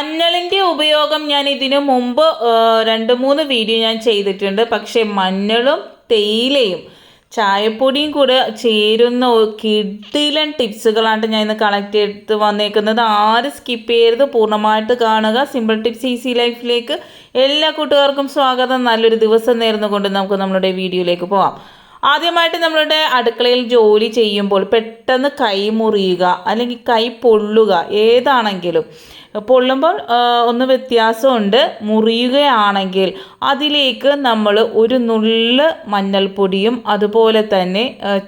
മഞ്ഞളിന്റെ ഉപയോഗം ഞാൻ ഇതിനു മുമ്പ് രണ്ട് മൂന്ന് വീഡിയോ ഞാൻ ചെയ്തിട്ടുണ്ട്. പക്ഷേ മഞ്ഞളും തേയിലയും ചായപ്പൊടിയും കൂടെ ചേരുന്ന കിടിലൻ ടിപ്സുകളാണ് ഞാൻ ഇന്ന് കളക്ട് ചെയ്ത് വന്നേക്കുന്നത്. ആരും സ്കിപ്പ് ചെയ്യരുത്. പൂർണമായിട്ട് കാണുക. സിമ്പിൾ ടിപ്സ് ഈസി ലൈഫിലേക്ക് എല്ലാ കൂട്ടുകാർക്കും സ്വാഗതം. നല്ലൊരു ദിവസം നേർന്നുകൊണ്ട് നമുക്ക് നമ്മുടെ വീഡിയോയിലേക്ക് പോകാം ആദ്യമായിട്ട് നമ്മളുടെ അടുക്കളയിൽ ജോലി ചെയ്യുമ്പോൾ പെട്ടെന്ന് കൈ മുറിയുക അല്ലെങ്കിൽ കൈ പൊള്ളുക ഏതാണെങ്കിലും പൊള്ളുമ്പോൾ ഒന്ന് വ്യത്യാസമുണ്ട്. മുറിയുകയാണെങ്കിൽ അതിലേക്ക് നമ്മൾ ഒരു നുള്ള് മഞ്ഞൾപ്പൊടിയും അതുപോലെ തന്നെ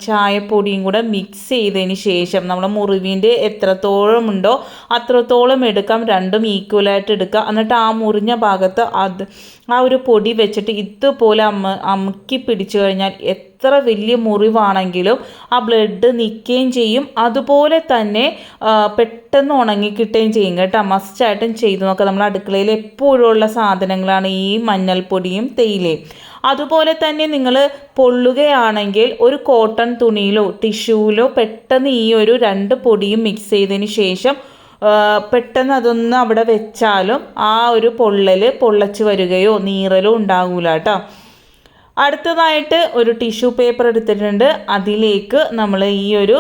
ചായപ്പൊടിയും കൂടെ മിക്സ് ചെയ്തതിന് ശേഷം നമ്മൾ മുറിവിന്റെ എത്രത്തോളം ഉണ്ടോ അത്രത്തോളം എടുക്കാം. രണ്ടും ഈക്വലായിട്ട് എടുക്കാം എന്നിട്ട് ആ മുറിഞ്ഞ ഭാഗത്ത് അത് ആ ഒരു പൊടി വെച്ചിട്ട് ഇതുപോലെ അമ്മ അമുക്കി പിടിച്ചു കഴിഞ്ഞാൽ എത്ര വലിയ മുറിവാണെങ്കിലും ആ ബ്ലഡ് നിൽക്കുകയും ചെയ്യും. അതുപോലെ തന്നെ പെട്ടെന്ന് ഉണങ്ങിക്കിട്ടുകയും ചെയ്യും കേട്ടോ. മസ്റ്റായിട്ടും ചെയ്തു. നോക്കുക നമ്മൾ അടുക്കളയിൽ എപ്പോഴും ഉള്ള സാധനങ്ങളാണ് ഈ മഞ്ഞൾപ്പൊടിയും തേയിലയും. അതുപോലെ തന്നെ നിങ്ങൾ പൊള്ളുകയാണെങ്കിൽ ഒരു കോട്ടൺ തുണിയിലോ ടിഷ്യൂവിലോ പെട്ടെന്ന് ഈ ഒരു രണ്ട് പൊടിയും മിക്സ് ചെയ്തതിന് ശേഷം പെട്ടെന്ന് അതൊന്ന് അവിടെ വെച്ചാലും ആ ഒരു പൊള്ളൽ പൊള്ളച്ച് വരികയോ നീറലോ ഉണ്ടാകൂല കേട്ടോ. അടുത്തതായിട്ട് ഒരു ടിഷ്യൂ പേപ്പർ എടുത്തിട്ടുണ്ട്. അതിലേക്ക് നമ്മൾ ഈ ഒരു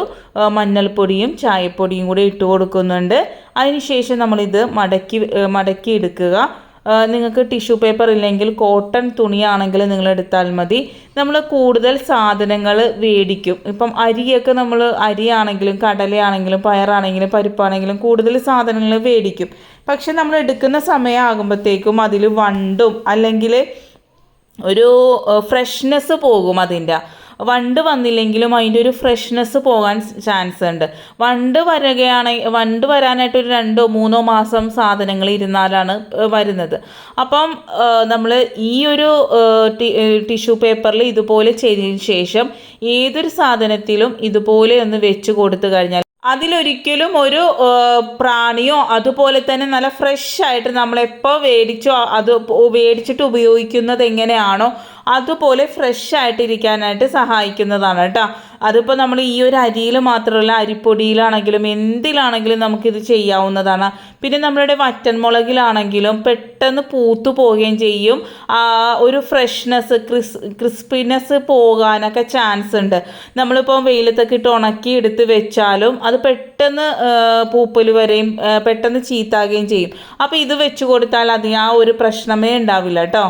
മഞ്ഞൾപ്പൊടിയും ചായപ്പൊടിയും കൂടി ഇട്ട് കൊടുക്കുന്നുണ്ട്. അതിനുശേഷം നമ്മളിത് മടക്കി മടക്കി എടുക്കുക. നിങ്ങൾക്ക് ടിഷ്യൂ പേപ്പർ ഇല്ലെങ്കിൽ കോട്ടൺ തുണിയാണെങ്കിൽ നിങ്ങൾ എടുത്താൽ മതി. നമ്മൾ കൂടുതൽ സാധനങ്ങൾ വേടിക്കും. ഇപ്പം അരിയൊക്കെ നമ്മൾ അരിയാണെങ്കിലും കടലയാണെങ്കിലും പയറാണെങ്കിലും പരിപ്പാണെങ്കിലും കൂടുതൽ സാധനങ്ങൾ വേടിക്കും. പക്ഷെ നമ്മൾ എടുക്കുന്ന സമയമാകുമ്പോഴത്തേക്കും അതിൽ വണ്ടും അല്ലെങ്കിൽ ഒരു ഫ്രഷ്നെസ് പോകും അതിന്റെ. വണ്ട് വന്നില്ലെങ്കിലും അതിന്റെ ഒരു ഫ്രഷ്നെസ് പോകാൻ ചാൻസ് ഉണ്ട്. വണ്ട് വരികയാണെങ്കിൽ വണ്ട് വരാനായിട്ട് ഒരു രണ്ടോ മൂന്നോ മാസം സാധനങ്ങൾ ഇരുന്നാലാണ് വരുന്നത്. അപ്പം നമ്മൾ ഈ ഒരു ടിഷ്യൂ പേപ്പറിൽ ഇതുപോലെ ചെയ്തതിന് ശേഷം ഏതൊരു സാധനത്തിലും ഇതുപോലെ ഒന്ന് വെച്ച് കൊടുത്തു കഴിഞ്ഞാൽ അതിലൊരിക്കലും ഒരു പ്രാണിയോ അതുപോലെ തന്നെ നല്ല ഫ്രഷ് ആയിട്ട് നമ്മളെപ്പോൾ മേടിച്ചോ അത് മേടിച്ചിട്ട് ഉപയോഗിക്കുന്നത് എങ്ങനെയാണോ അതുപോലെ ഫ്രഷ് ആയിട്ടിരിക്കാനായിട്ട് സഹായിക്കുന്നതാണ് കേട്ടോ. അതിപ്പോൾ നമ്മൾ ഈ ഒരു അരിയിൽ മാത്രമല്ല അരിപ്പൊടിയിലാണെങ്കിലും എന്തിലാണെങ്കിലും നമുക്കിത് ചെയ്യാവുന്നതാണ്. പിന്നെ നമ്മളുടെ വറ്റൻമുളകിലാണെങ്കിലും പെട്ടെന്ന് പൂത്തു പോവുകയും ചെയ്യും. ഒരു ഫ്രഷ്നെസ് ക്രിസ് ക്രിസ്പിനെസ് പോകാനൊക്കെ ചാൻസ് ഉണ്ട്. നമ്മളിപ്പോൾ വെയിലത്തൊക്കെ ഇട്ട് ഉണക്കി എടുത്ത് വെച്ചാലും അത് പെട്ടെന്ന് പൂപ്പൽ വരെയും പെട്ടെന്ന് ചീത്താകുകയും ചെയ്യും. അപ്പോൾ ഇത് വെച്ച് കൊടുത്താൽ അതിന് ആ ഒരു പ്രശ്നമേ ഉണ്ടാവില്ല കേട്ടോ.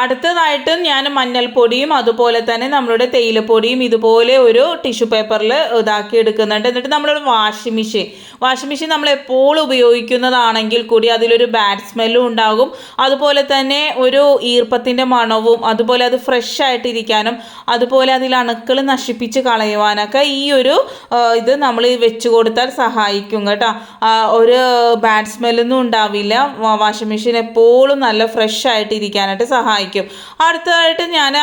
അടുത്തതായിട്ട് ഞാൻ മഞ്ഞൾപ്പൊടിയും അതുപോലെ തന്നെ നമ്മളുടെ തേയിലപ്പൊടിയും ഇതുപോലെ ഒരു ടിഷ്യൂ പേപ്പറിൽ ഇതാക്കി എടുക്കുന്നുണ്ട്. എന്നിട്ട് നമ്മളൊരു വാഷിംഗ് മെഷീൻ വാഷിംഗ് മെഷീൻ നമ്മൾ എപ്പോഴും ഉപയോഗിക്കുന്നതാണെങ്കിൽ കൂടി അതിലൊരു ബാഡ് സ്മെല്ലും ഉണ്ടാകും. അതുപോലെ തന്നെ ഒരു ഈർപ്പത്തിന്റെ മണവും അതുപോലെ അത് ഫ്രഷ് ആയിട്ടിരിക്കാനും അതുപോലെ അതിൽ അണുക്കൾ നശിപ്പിച്ച് കളയുവാനൊക്കെ ഈ ഒരു ഇത് നമ്മൾ വെച്ച് കൊടുത്താൽ സഹായിക്കും കേട്ടോ. ഒരു ബാഡ് സ്മെല്ലൊന്നും ഉണ്ടാവില്ല. വാഷിംഗ് മെഷീൻ എപ്പോഴും നല്ല ഫ്രഷ് ആയിട്ടിരിക്കാനായിട്ട് സഹായിക്കും. അടുത്തതായിട്ട് ഞാൻ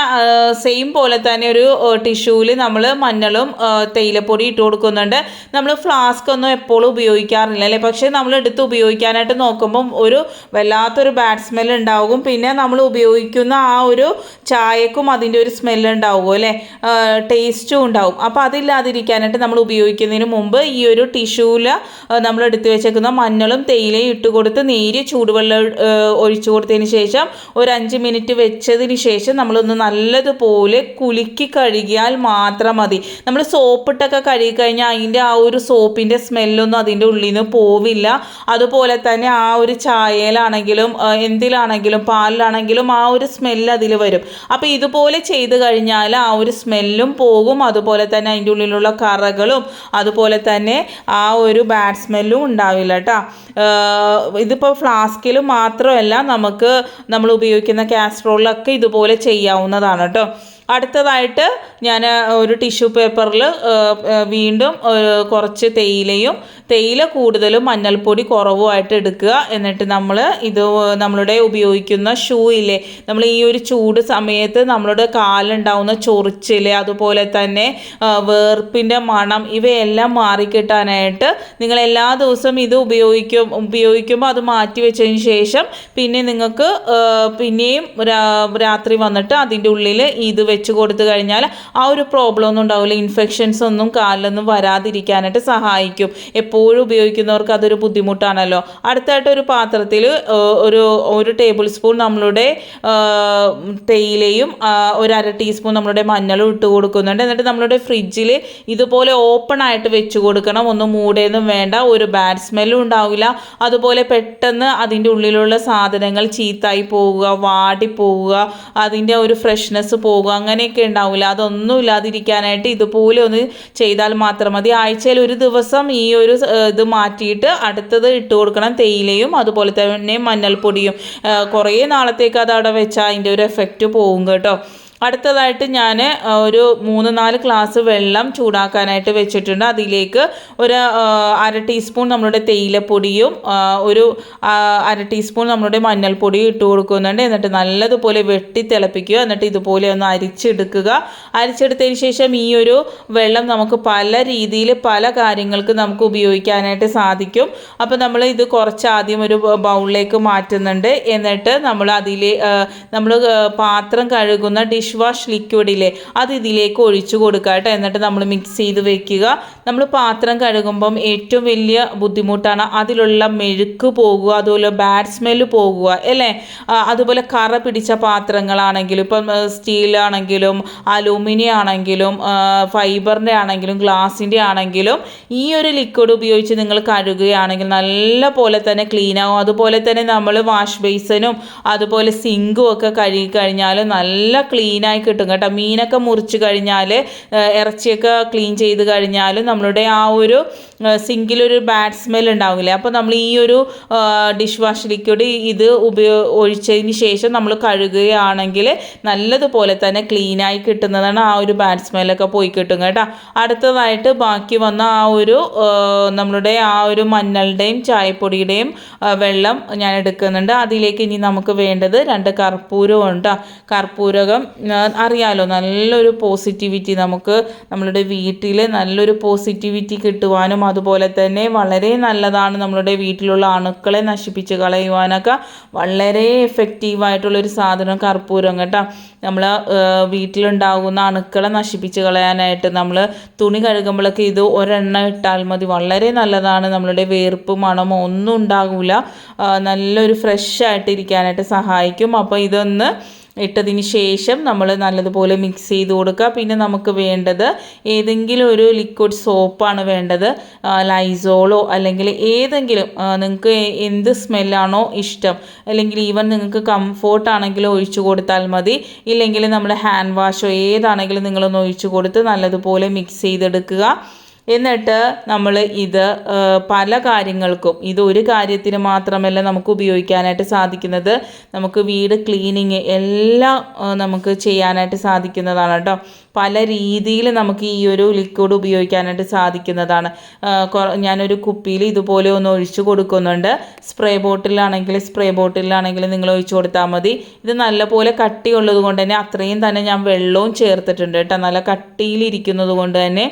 സെയിം പോലെ തന്നെ ഒരു ടിഷ്യൂവിൽ നമ്മൾ മഞ്ഞളും തേയിലപ്പൊടി ഇട്ട് കൊടുക്കുന്നുണ്ട്. നമ്മൾ ഫ്ലാസ്ക് ഒന്നും എപ്പോഴും ഉപയോഗിക്കാറില്ല അല്ലേ? പക്ഷേ നമ്മൾ എടുത്ത് ഉപയോഗിക്കാനായിട്ട് നോക്കുമ്പം ഒരു വല്ലാത്തൊരു ബാഡ് സ്മെൽ ഉണ്ടാകും. പിന്നെ നമ്മൾ ഉപയോഗിക്കുന്ന ആ ഒരു ചായക്കും അതിന്റെ ഒരു സ്മെല്ല് ഉണ്ടാവുമോ അല്ലേ? ടേസ്റ്റും ഉണ്ടാവും അപ്പോൾ അതില്ലാതിരിക്കാനായിട്ട് നമ്മൾ ഉപയോഗിക്കുന്നതിന് മുമ്പ് ഈ ഒരു ടിഷ്യൂവിൽ നമ്മൾ എടുത്തു വെച്ചേക്കുന്ന മഞ്ഞളും തേയിലയും ഇട്ട് കൊടുത്ത് നേരിയ ചൂടുവെള്ളം ഒഴിച്ചു കൊടുത്തതിന് ശേഷം ഒരു അഞ്ച് മിനിറ്റ് വെച്ചതിന് ശേഷം നമ്മളൊന്ന് നല്ലതുപോലെ കുലുക്കി കഴുകിയാൽ മാത്രം മതി. നമ്മൾ സോപ്പിട്ടൊക്കെ കഴുകി കഴിഞ്ഞാൽ അതിന്റെ ആ ഒരു സോപ്പിന്റെ സ്മെല്ലൊന്നും അതിന്റെ ഉള്ളിൽ നിന്ന് പോവില്ല. അതുപോലെ തന്നെ ആ ഒരു ചായയിലാണെങ്കിലും എന്തിലാണെങ്കിലും പാലിലാണെങ്കിലും ആ ഒരു സ്മെല്ല് അതിൽ വരും. അപ്പോൾ ഇതുപോലെ ചെയ്ത് കഴിഞ്ഞാൽ ആ ഒരു സ്മെല്ലും പോകും. അതുപോലെ തന്നെ അതിന്റെ ഉള്ളിലുള്ള കറകളും അതുപോലെ തന്നെ ആ ഒരു ബാഡ് സ്മെല്ലും ഉണ്ടാവില്ല കേട്ടോ. ഇതിപ്പോൾ ഫ്ലാസ്കിൽ മാത്രമല്ല നമുക്ക് നമ്മൾ ഉപയോഗിക്കുന്ന കാസ്ട്രോളിലൊക്കെ ഇതുപോലെ ചെയ്യാവുന്നതാണ് കേട്ടോ. അടുത്തതായിട്ട് ഞാൻ ഒരു ടിഷ്യൂ പേപ്പറിൽ വീണ്ടും കുറച്ച് തേയിലയും തേയില കൂടുതലും മഞ്ഞൾപ്പൊടി കുറവുമായിട്ട് എടുക്കുക. എന്നിട്ട് നമ്മൾ ഇത് നമ്മളുടെ ഉപയോഗിക്കുന്ന ഷൂ ഇല്ലേ നമ്മൾ ഈ ഒരു ചൂട് സമയത്ത് നമ്മളുടെ കാലുണ്ടാവുന്ന ചൊറിച്ചിൽ അതുപോലെ തന്നെ വേർപ്പിന്റെ മണം ഇവയെല്ലാം മാറിക്കിട്ടാനായിട്ട് നിങ്ങൾ എല്ലാ ദിവസവും ഇത് ഉപയോഗിക്കും ഉപയോഗിക്കുമ്പോൾ അത് മാറ്റി വെച്ചതിന് ശേഷം പിന്നെ നിങ്ങൾക്ക് പിന്നെയും രാത്രി വന്നിട്ട് അതിന്റെ ഉള്ളിൽ ഇത് വെച്ച് കൊടുത്തു കഴിഞ്ഞാൽ ആ ഒരു പ്രോബ്ലം ഒന്നും ഉണ്ടാവില്ല. ഇൻഫെക്ഷൻസ് ഒന്നും കാലിലൊന്നും വരാതിരിക്കാനായിട്ട് സഹായിക്കും. എപ്പോഴും എപ്പോഴും ഉപയോഗിക്കുന്നവർക്ക് അതൊരു ബുദ്ധിമുട്ടാണല്ലോ. അടുത്തായിട്ട് ഒരു പാത്രത്തിൽ ഒരു ഒരു ടേബിൾ സ്പൂൺ നമ്മളുടെ തേയിലയും ഒരു അര ടീസ്പൂൺ നമ്മളുടെ മഞ്ഞളും ഇട്ട് കൊടുക്കുന്നുണ്ട്. എന്നിട്ട് നമ്മളുടെ ഫ്രിഡ്ജിൽ ഇതുപോലെ ഓപ്പൺ ആയിട്ട് വെച്ച് കൊടുക്കണം. ഒന്നും മൂടേന്നും വേണ്ട. ഒരു ബാഡ് സ്മെല്ലും ഉണ്ടാവില്ല. അതുപോലെ പെട്ടെന്ന് അതിന്റെ ഉള്ളിലുള്ള സാധനങ്ങൾ ചീത്തായി പോവുക വാടി പോവുക അതിന്റെ ഒരു ഫ്രഷ്നെസ് പോവുക അങ്ങനെയൊക്കെ ഉണ്ടാവില്ല. അതൊന്നും ഇല്ലാതിരിക്കാനായിട്ട് ഇതുപോലെ ഒന്ന് ചെയ്താൽ മാത്രം മതി. ആഴ്ചയിൽ ഒരു ദിവസം ഈ ഒരു ഇത് മാറ്റിയിട്ട് അടുത്തത് ഇട്ട് കൊടുക്കണം. തേയിലയും അതുപോലെ തന്നെ മഞ്ഞൾപ്പൊടിയും. കുറേ നാളത്തേക്ക് അത് അവിടെ വെച്ചാൽ അതിന്റെ ഒരു എഫക്റ്റ് പോകും കേട്ടോ. അടുത്തതായിട്ട് ഞാൻ ഒരു മൂന്ന് നാല് ഗ്ലാസ് വെള്ളം ചൂടാക്കാനായിട്ട് വെച്ചിട്ടുണ്ട്. അതിലേക്ക് ഒരു അര ടീസ്പൂൺ നമ്മളുടെ തേയിലപ്പൊടിയും ഒരു അര ടീസ്പൂൺ നമ്മളുടെ മഞ്ഞൾപ്പൊടിയും ഇട്ട് കൊടുക്കുന്നുണ്ട്. എന്നിട്ട് നല്ലതുപോലെ വെട്ടി തിളപ്പിക്കുക. എന്നിട്ട് ഇതുപോലെ ഒന്ന് അരിച്ചെടുക്കുക. അരിച്ചെടുത്തതിന് ശേഷം ഈ ഒരു വെള്ളം നമുക്ക് പല രീതിയിൽ പല കാര്യങ്ങൾക്ക് നമുക്ക് ഉപയോഗിക്കാനായിട്ട് സാധിക്കും. അപ്പോൾ നമ്മൾ ഇത് കുറച്ച് ആദ്യം ഒരു ബൗളിലേക്ക് മാറ്റുന്നുണ്ട്. എന്നിട്ട് നമ്മൾ അതിലെ നമ്മൾ പാത്രം കഴുകുന്ന ഡിഷ് വാഷ് ലിക്വിഡില്ലേ അത് ഇതിലേക്ക് ഒഴിച്ചു കൊടുക്കുക കേട്ടോ എന്നിട്ട് നമ്മൾ മിക്സ് ചെയ്ത് വെക്കുക. നമ്മൾ പാത്രം കഴുകുമ്പം ഏറ്റവും വലിയ ബുദ്ധിമുട്ടാണ് അതിലുള്ള മെഴുക്ക് പോകുക അതുപോലെ ബാഡ് സ്മെല്ല് പോകുക അല്ലേ? അതുപോലെ കറ പിടിച്ച പാത്രങ്ങളാണെങ്കിലും ഇപ്പം സ്റ്റീലാണെങ്കിലും അലൂമിനിയം ആണെങ്കിലും ഫൈബറിന്റെ ആണെങ്കിലും ഗ്ലാസിന്റെ ആണെങ്കിലും ഈ ഒരു ലിക്വിഡ് ഉപയോഗിച്ച് നിങ്ങൾ കഴുകുകയാണെങ്കിൽ നല്ല പോലെ തന്നെ ക്ലീൻ ആവും. അതുപോലെ തന്നെ നമ്മൾ വാഷ് ബേസിനും അതുപോലെ സിങ്കും ഒക്കെ കഴുകി കഴിഞ്ഞാൽ നല്ല ക്ലീനായി കിട്ടും കേട്ടോ. മീനൊക്കെ മുറിച്ച് കഴിഞ്ഞാൽ ഇറച്ചിയൊക്കെ ക്ലീൻ ചെയ്ത് കഴിഞ്ഞാൽ നമ്മളുടെ ആ ഒരു സിങ്കിലൊരു ബാഡ് സ്മെൽ ഉണ്ടാവില്ലേ? അപ്പോൾ നമ്മൾ ഈ ഒരു ഡിഷ് വാഷ് ലിക്വിഡ് ഇത് ഉപയോ ഒഴിച്ചതിന് ശേഷം നമ്മൾ കഴുകുകയാണെങ്കിൽ നല്ലതുപോലെ തന്നെ ക്ലീനായി കിട്ടുന്നതാണ് ആ ഒരു ബാഡ് സ്മെല്ലൊക്കെ പോയി കിട്ടും കേട്ടോ. അടുത്തതായിട്ട് ബാക്കി വന്ന ആ ഒരു നമ്മളുടെ ആ ഒരു മഞ്ഞളുടെയും ചായപ്പൊടിയുടെയും വെള്ളം ഞാൻ എടുക്കുന്നുണ്ട്. അതിലേക്ക് ഇനി നമുക്ക് വേണ്ടത് രണ്ട് കർപ്പൂരവും ഉണ്ട് കർപ്പൂരകം അറിയാലോ നല്ലൊരു പോസിറ്റിവിറ്റി നമുക്ക് നമ്മളുടെ വീട്ടിൽ നല്ലൊരു പോസിറ്റിവിറ്റി കിട്ടുവാനും അതുപോലെ തന്നെ വളരെ നല്ലതാണ് നമ്മളുടെ വീട്ടിലുള്ള അണുക്കളെ നശിപ്പിച്ച് കളയുവാനൊക്കെ വളരെ എഫക്റ്റീവായിട്ടുള്ളൊരു സാധനം കർപ്പൂരം കേട്ടോ. നമ്മൾ വീട്ടിലുണ്ടാകുന്ന അണുക്കളെ നശിപ്പിച്ച് കളയാനായിട്ട് നമ്മൾ തുണി കഴുകുമ്പോഴൊക്കെ ഇത് ഒരെണ്ണം ഇട്ടാൽ മതി. വളരെ നല്ലതാണ് നമ്മളുടെ വേർപ്പ് മണമോ ഒന്നും ഉണ്ടാകില്ല നല്ലൊരു ഫ്രഷ് ആയിട്ട് ഇരിക്കാനായിട്ട് സഹായിക്കും. അപ്പോൾ ഇതൊന്ന് ഇട്ടതിന് ശേഷം നമ്മൾ നല്ലതുപോലെ മിക്സ് ചെയ്ത് കൊടുക്കുക. പിന്നെ നമുക്ക് വേണ്ടത് ഏതെങ്കിലും ഒരു ലിക്വിഡ് സോപ്പാണ് വേണ്ടത്. ലൈസോളോ അല്ലെങ്കിൽ ഏതെങ്കിലും നിങ്ങൾക്ക് എന്ത് സ്മെല്ലാണോ ഇഷ്ടം. അല്ലെങ്കിൽ ഈവൻ നിങ്ങൾക്ക് കംഫോർട്ട് ആണെങ്കിലും ഒഴിച്ചു കൊടുത്താൽ മതി. ഇല്ലെങ്കിൽ നമ്മൾ ഹാൻഡ് വാഷോ ഏതാണെങ്കിലും നിങ്ങളൊന്ന് ഒഴിച്ചു കൊടുത്ത് നല്ലതുപോലെ മിക്സ് ചെയ്തെടുക്കുക. എന്നിട്ട് നമ്മൾ ഇത് പല കാര്യങ്ങൾക്കും ഇത് ഒരു കാര്യത്തിന് മാത്രമല്ല നമുക്ക് ഉപയോഗിക്കാനായിട്ട് സാധിക്കുന്നത്. നമുക്ക് വീട് ക്ലീനിങ് എല്ലാം നമുക്ക് ചെയ്യാനായിട്ട് സാധിക്കുന്നതാണ് കേട്ടോ. പല രീതിയിൽ നമുക്ക് ഈ ഒരു ലിക്വിഡ് ഉപയോഗിക്കാനായിട്ട് സാധിക്കുന്നതാണ്. ഞാനൊരു കുപ്പിയിൽ ഇതുപോലെ ഒന്ന് ഒഴിച്ചു കൊടുക്കുന്നുണ്ട്. സ്പ്രേ ബോട്ടിലാണെങ്കിൽ സ്പ്രേ ബോട്ടിലാണെങ്കിൽ നിങ്ങൾ ഒഴിച്ചു കൊടുത്താൽ മതി. ഇത് നല്ലപോലെ കട്ടിയുള്ളത് കൊണ്ട് തന്നെ അത്രയും തന്നെ ഞാൻ വെള്ളവും ചേർത്തിട്ടുണ്ട് കേട്ടോ. നല്ല കട്ടിയിലിരിക്കുന്നത് കൊണ്ട് തന്നെ.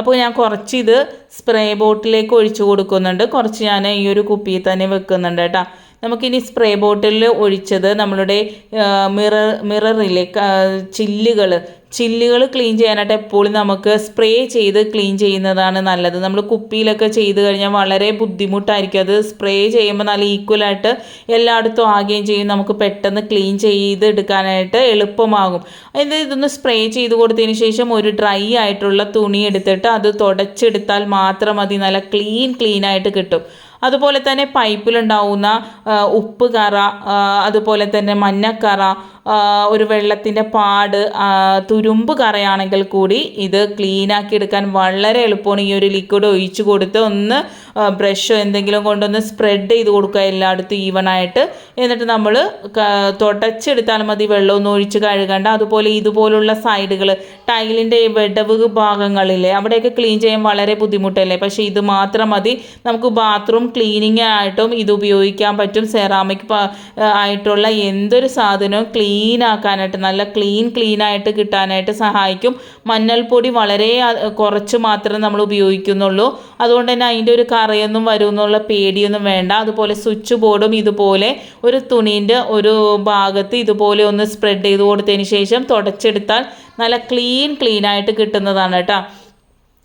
അപ്പോൾ ഞാൻ കുറച്ച് ഇത് സ്പ്രേ ബോട്ടിലേക്ക് ഒഴിച്ചു കൊടുക്കുന്നുണ്ട്. കുറച്ച് ഞാൻ ഈ ഒരു കുപ്പിയിൽ തന്നെ വെക്കുന്നുണ്ട് കേട്ടോ. നമുക്കിനി സ്പ്രേ ബോട്ടിലിൽ ഒഴിച്ചത് നമ്മളുടെ മിറർ മിററിലെ ചില്ലുകൾ ചില്ലുകൾ ക്ലീൻ ചെയ്യാനായിട്ട് എപ്പോഴും നമുക്ക് സ്പ്രേ ചെയ്ത് ക്ലീൻ ചെയ്യുന്നതാണ് നല്ലത്. നമ്മൾ കുപ്പിയിലൊക്കെ ചെയ്ത് കഴിഞ്ഞാൽ വളരെ ബുദ്ധിമുട്ടായിരിക്കും. അത് സ്പ്രേ ചെയ്യുമ്പോൾ നല്ല ഈക്വലായിട്ട് എല്ലായിടത്തും ആകുകയും ചെയ്യും. നമുക്ക് പെട്ടെന്ന് ക്ലീൻ ചെയ്ത് എടുക്കാനായിട്ട് എളുപ്പമാകും. ഇത് ഇതൊന്ന് സ്പ്രേ ചെയ്ത് കൊടുത്തതിന് ശേഷം ഒരു ഡ്രൈ ആയിട്ടുള്ള തുണി എടുത്തിട്ട് അത് തുടച്ചെടുത്താൽ മാത്രം മതി. നല്ല ക്ലീൻ ക്ലീനായിട്ട് കിട്ടും. അതുപോലെ തന്നെ പൈപ്പിലുണ്ടാവുന്ന ഉപ്പ് കറ അതുപോലെ തന്നെ മഞ്ഞക്കറ ഒരു വെള്ളത്തിന്റെ പാട് തുരുമ്പ് കറയാണെങ്കിൽ കൂടി ഇത് ക്ലീനാക്കി എടുക്കാൻ വളരെ എളുപ്പമാണ്. ഈ ഒരു ലിക്വിഡ് ഒഴിച്ച് കൊടുത്ത് ഒന്ന് ബ്രഷോ എന്തെങ്കിലും കൊണ്ടൊന്ന് സ്പ്രെഡ് ചെയ്ത് കൊടുക്കുക എല്ലായിടത്തും ഈവനായിട്ട് എന്നിട്ട് നമ്മൾ തുടച്ചെടുത്താൽ മതി വെള്ളമൊന്നും ഒഴിച്ച് കഴുകണ്ട. അതുപോലെ ഇതുപോലുള്ള സൈഡുകൾ ടൈലിന്റെ വെടവ് ഭാഗങ്ങളിലെ അവിടെയൊക്കെ ക്ലീൻ ചെയ്യാൻ വളരെ ബുദ്ധിമുട്ടല്ലേ? പക്ഷേ ഇത് മാത്രം മതി. നമുക്ക് ബാത്റൂം ക്ലീനിങ് ആയിട്ടും ഇത് ഉപയോഗിക്കാൻ പറ്റും. സെറാമിക് ആയിട്ടുള്ള എന്തൊരു സാധനവും ക്ലീൻ ആക്കാനായിട്ട് നല്ല ക്ലീൻ ക്ലീനായിട്ട് കിട്ടാനായിട്ട് സഹായിക്കും. മഞ്ഞൾപ്പൊടി വളരെ കുറച്ച് മാത്രമേ നമ്മൾ ഉപയോഗിക്കുന്നുള്ളൂ. അതുകൊണ്ട് തന്നെ അതിന്റെ ഒരു കറയൊന്നും വരുമെന്നുള്ള പേടിയൊന്നും വേണ്ട. അതുപോലെ സ്വിച്ച് ബോർഡും ഇതുപോലെ ഒരു തുണീന്റെ ഒരു ഭാഗത്ത് ഇതുപോലെ ഒന്ന് സ്പ്രെഡ് ചെയ്ത് കൊടുത്തതിന് ശേഷം തുടച്ചെടുത്താൽ നല്ല ക്ലീൻ ക്ലീനായിട്ട് കിട്ടുന്നതാണ് കേട്ടോ.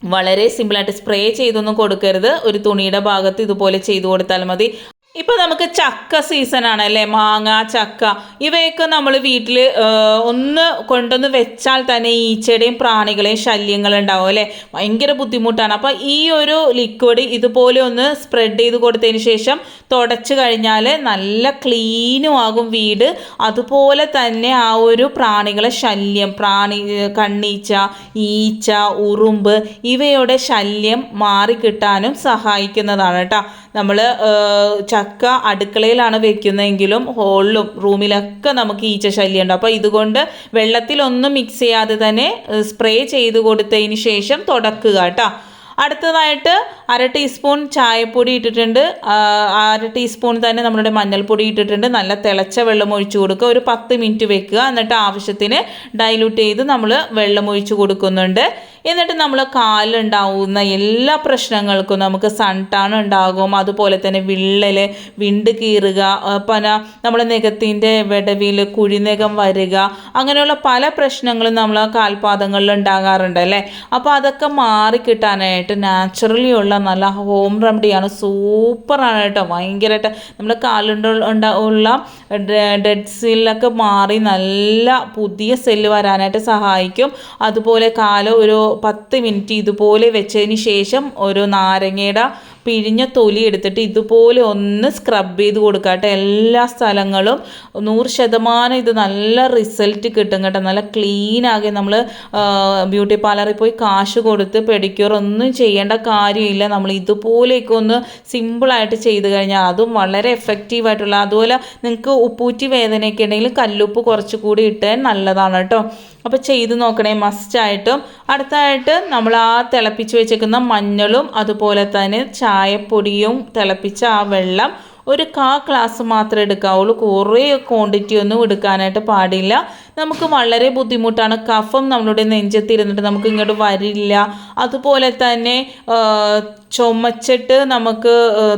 വളരെ സിമ്പിളായിട്ട് സ്പ്രേ ചെയ്തൊന്നും കൊടുക്കരുത്. ഒരു തുണിയുടെ ഭാഗത്ത് ഇതുപോലെ ചെയ്തു കൊടുത്താൽ മതി. ഇപ്പോൾ നമുക്ക് ചക്ക സീസണാണ് അല്ലേ? മാങ്ങ ചക്ക. ഇവയൊക്കെ നമ്മൾ വീട്ടിൽ ഒന്ന് കൊണ്ടൊന്ന് വെച്ചാൽ തന്നെ ഈച്ചയുടെയും പ്രാണികളെയും ശല്യങ്ങൾ ഉണ്ടാവും അല്ലേ? ഭയങ്കര ബുദ്ധിമുട്ടാണ്. അപ്പോൾ ഈ ഒരു ലിക്വിഡ് ഇതുപോലെ ഒന്ന് സ്പ്രെഡ് ചെയ്ത് കൊടുത്തതിന് ശേഷം തുടച്ച് കഴിഞ്ഞാൽ നല്ല ക്ലീനും ആകും വീട്. അതുപോലെ തന്നെ ആ ഒരു പ്രാണികളെ ശല്യം പ്രാണി കണ്ണീച്ച ഈച്ച ഉറുമ്പ് ഇവയുടെ ശല്യം മാറിക്കിട്ടാനും സഹായിക്കുന്നതാണ് കേട്ടോ. നമ്മൾ ചക്ക അടുക്കളയിലാണ് വെക്കുന്നതെങ്കിലും ഹോളിലും റൂമിലൊക്കെ നമുക്ക് ഈച്ച ശല്യം ഉണ്ട് അപ്പോൾ ഇതുകൊണ്ട് വെള്ളത്തിലൊന്നും മിക്സ് ചെയ്യാതെ തന്നെ സ്പ്രേ ചെയ്ത് കൊടുത്തതിന് ശേഷം തുടക്കുക കേട്ടോ. അടുത്തതായിട്ട് അര ടീസ്പൂൺ ചായപ്പൊടി ഇട്ടിട്ടുണ്ട്. അര ടീസ്പൂൺ തന്നെ നമ്മളുടെ മഞ്ഞൾപ്പൊടി ഇട്ടിട്ടുണ്ട്. നല്ല തിളച്ച വെള്ളം ഒഴിച്ചു കൊടുക്കുക. ഒരു പത്ത് മിനിറ്റ് വെക്കുക. എന്നിട്ട് ആവശ്യത്തിന് ഡൈലൂട്ട് ചെയ്ത് നമ്മൾ വെള്ളം ഒഴിച്ചു കൊടുക്കുന്നുണ്ട്. എന്നിട്ട് നമ്മൾ കാലുണ്ടാവുന്ന എല്ലാ പ്രശ്നങ്ങൾക്കും നമുക്ക് സൺടാൺ ഉണ്ടാകും. അതുപോലെ തന്നെ വിള്ളൽ വിണ്ട് കീറുക പിന്നെ നമ്മുടെ നഖത്തിന്റെ വിടവിൽ കുഴിനഖം വരിക അങ്ങനെയുള്ള പല പ്രശ്നങ്ങളും നമ്മൾ കാൽപാദങ്ങളിൽ ഉണ്ടാകാറുണ്ട് അല്ലേ? അപ്പോൾ അതൊക്കെ മാറിക്കിട്ടാനായിട്ട് നാച്ചുറലി ഉള്ള നല്ല ഹോം റെമഡിയാണ് സൂപ്പറാണ് കേട്ടോ. ഭയങ്കരമായിട്ട് നമ്മുടെ കാലുണ്ട് ഉള്ള ഡെഡ് സെല്ലൊക്കെ മാറി നല്ല പുതിയ സെല്ല് വരാനായിട്ട് സഹായിക്കും. അതുപോലെ കാലം ഒരു പത്ത് മിനിറ്റ് ഇതുപോലെ വെച്ചതിന് ശേഷം ഒരു നാരങ്ങയുടെ പിഴിഞ്ഞ തൊലി എടുത്തിട്ട് ഇതുപോലെ ഒന്ന് സ്ക്രബ് ചെയ്ത് കൊടുക്കുക കേട്ടോ എല്ലാ സ്ഥലങ്ങളും നൂറ് ശതമാനം ഇത് നല്ല റിസൾട്ട് കിട്ടും കേട്ടോ. നല്ല ക്ലീൻ ആകെ നമ്മൾ ബ്യൂട്ടി പാർലറിൽ പോയി കാശ് കൊടുത്ത് പെഡിക്യൂർ ഒന്നും ചെയ്യേണ്ട കാര്യമില്ല. നമ്മൾ ഇതുപോലെയൊക്കെ ഒന്ന് സിമ്പിളായിട്ട് ചെയ്ത് കഴിഞ്ഞാൽ അതും വളരെ എഫക്റ്റീവായിട്ടുള്ള അതുപോലെ നിങ്ങൾക്ക് ഉപ്പൂറ്റി വേദനയൊക്കെ ഉണ്ടെങ്കിൽ കല്ലുപ്പ് കുറച്ചുകൂടി ഇട്ടാൽ നല്ലതാണ് കേട്ടോ. അപ്പോൾ ചെയ്ത് നോക്കണേ മസ്റ്റായിട്ടും അടുത്തായിട്ട് നമ്മൾ ആ തിളപ്പിച്ച് വെച്ചേക്കുന്ന മഞ്ഞളും അതുപോലെ തന്നെ ചായപ്പൊടിയും തിളപ്പിച്ച ആ വെള്ളം ഒരു കാ ഗ്ലാസ് മാത്രമേ എടുക്കാവുള്ളൂ കുറേ ക്വാണ്ടിറ്റി ഒന്നും എടുക്കാനായിട്ട് പാടില്ല. നമുക്ക് വളരെ ബുദ്ധിമുട്ടാണ്. കഫം നമ്മളുടെ നെഞ്ചത്തിരുന്നിട്ട് നമുക്ക് ഇങ്ങോട്ട് വരില്ല. അതുപോലെ തന്നെ ചുമച്ചിട്ട് നമുക്ക്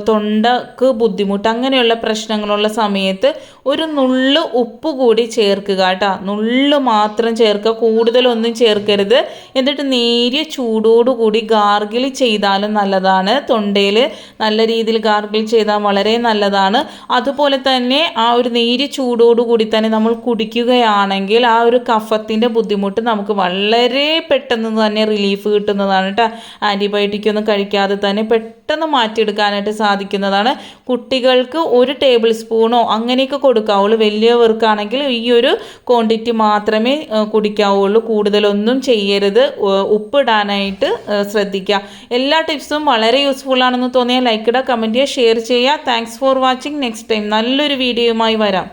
തൊണ്ടക്ക് ബുദ്ധിമുട്ട് അങ്ങനെയുള്ള പ്രശ്നങ്ങളുള്ള സമയത്ത് ഒരു നുള്ളു ഉപ്പ് കൂടി ചേർക്കുക കേട്ടോ. നുള്ളു മാത്രം ചേർക്കുക കൂടുതലൊന്നും ചേർക്കരുത്. എന്നിട്ട് നേരിയ ചൂടോടുകൂടി ഗാർഗിൾ ചെയ്താലും നല്ലതാണ്. തൊണ്ടയിൽ നല്ല രീതിയിൽ ഗാർഗിൾ ചെയ്താൽ വളരെ നല്ലതാണ്. അതുപോലെ തന്നെ ആ ഒരു നേരിയ ചൂടോടുകൂടി തന്നെ നമ്മൾ കുടിക്കുകയാണെങ്കിൽ ആ ഒരു കഫത്തിന്റെ ബുദ്ധിമുട്ട് നമുക്ക് വളരെ പെട്ടെന്ന് തന്നെ റിലീഫ് കിട്ടുന്നതാണ് കേട്ടോ. ആന്റിബയോട്ടിക് ഒന്നും കഴിക്കാതെ തന്നെ പെട്ടെന്ന് മാറ്റിയെടുക്കാനായിട്ട് സാധിക്കുന്നതാണ്. കുട്ടികൾക്ക് ഒരു ടേബിൾ സ്പൂണോ അങ്ങനെയൊക്കെ കൊടുക്കാവുള്ളൂ. വലിയവർക്കാണെങ്കിൽ ഈ ഒരു ക്വാണ്ടിറ്റി മാത്രമേ കുടിക്കാവുള്ളൂ. കൂടുതലൊന്നും ചെയ്യരുത്. ഉപ്പിടാനായിട്ട് ശ്രദ്ധിക്കുക. എല്ലാ ടിപ്സും വളരെ യൂസ്ഫുൾ ആണെന്ന് തോന്നിയാൽ ലൈക്ക് ഇടുക കമന്റ് ചെയ്യുക ഷെയർ ചെയ്യുക. Thanks for watching next time നല്ലൊരു വീഡിയോയുമായി വരാം.